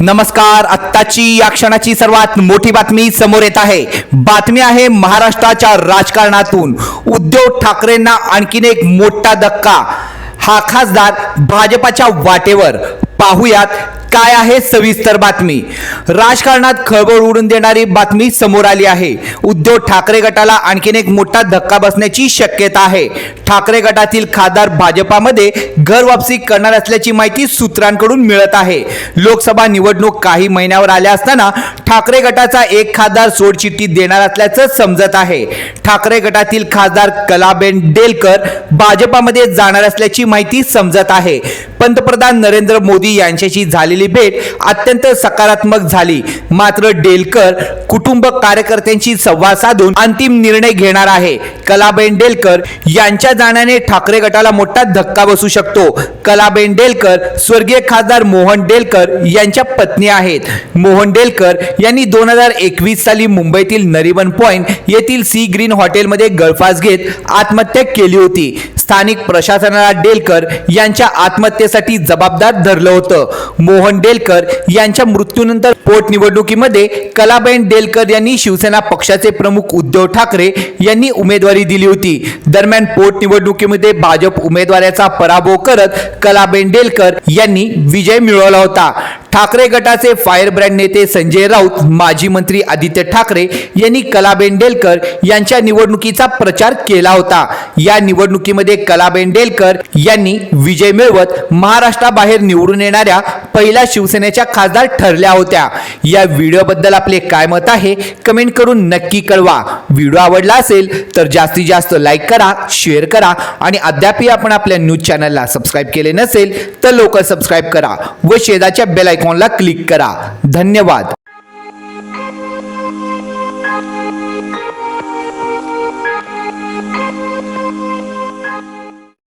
नमस्कार आत्ताची या क्षणाची सर्वात मोठी बातमी समोर येत आहे. बातमी आहे महाराष्ट्राच्या राजकारणातून. उद्धव ठाकरेंना आणखीन एक मोठा धक्का. हा खासदार भाजपाच्या वाटेवर. पाहुयात काय आहे सविस्तर बातमी. राजकारणात खळबळ उडून देणारी बातमी समोर आली आहे. उद्धव ठाकरे गटाला आणखीन एक मोठा धक्का बसण्याची शक्यता आहे. ठाकरे गटातील खासदार भाजपामध्ये घर वापसी करणार असल्याची माहिती सूत्रांकडून मिळत आहे. लोकसभा निवडणूक काही महिन्यावर आल्या असताना ठाकरे गटाचा एक खासदार सोडचिठ्ठी देणार असल्याचं समजत आहे. ठाकरे गटातील खासदार कलाबेन डेलकर भाजपामध्ये जाणार असल्याची माहिती समजत आहे. पंतप्रधान नरेंद्र मोदी यांच्याशी झालेली भेट अत्यंत सकारात्मक झाली. मात्र डेलकर कुटुंब कार्यकर्त्यांशी संवाद साधून अंतिम निर्णय घेणार आहे. कलाबेन डेलकर यांच्या जाण्याने ठाकरे गटाला मोठा धक्का बसू शकतो. कलाबेन डेलकर स्वर्गीय खासदार मोहन डेलकर यांच्या पत्नी आहेत. मोहन डेलकर यांनी दोन हजार एकवीस साली मुंबईतील नरिमन पॉइंट येथील सी ग्रीन हॉटेलमध्ये गळफास घेत आत्महत्या केली होती. स्थानिक प्रशासनाला डेलकर यांच्या आत्महत्येसाठी जबाबदार धरलं होतं. मोहन डेलकर यांच्या मृत्यूनंतर पोटनिवडणुकीमध्ये कलाबेन डेलकर यांनी शिवसेना पक्षाचे प्रमुख उद्धव ठाकरे यांनी उमेदवारी दिली होती. दरम्यान निवडणुकीमध्ये भाजप उमेदवाराचा पराभव करत कला बेंडेलकर यांनी विजय मिळवला होता. ठाकरे गटाचे फायर ब्रँड नेते संजय राऊत माजी मंत्री आदित्य ठाकरे यांनी कलाबेन डेलकर यांच्या निवडणुकीचा प्रचार केला होता. या निवडणुकीमध्ये कलाबेन डेलकर यांनी विजय मिळवत महाराष्ट्राबाहेर निवडून येणाऱ्या पहिल्या शिवसेनेच्या खासदार ठरल्या होत्या. या व्हिडिओबद्दल आपले काय मत आहे कमेंट करून नक्की कळवा. व्हिडिओ आवडला असेल तर जास्तीत जास्त लाईक करा शेअर करा आणि अद्यापही आपण आपल्या न्यूज चॅनलला सबस्क्राईब केले नसेल तर लवकर सबस्क्राईब करा व शेजाच्या बेलाय आयकॉनला क्लिक करा. धन्यवाद.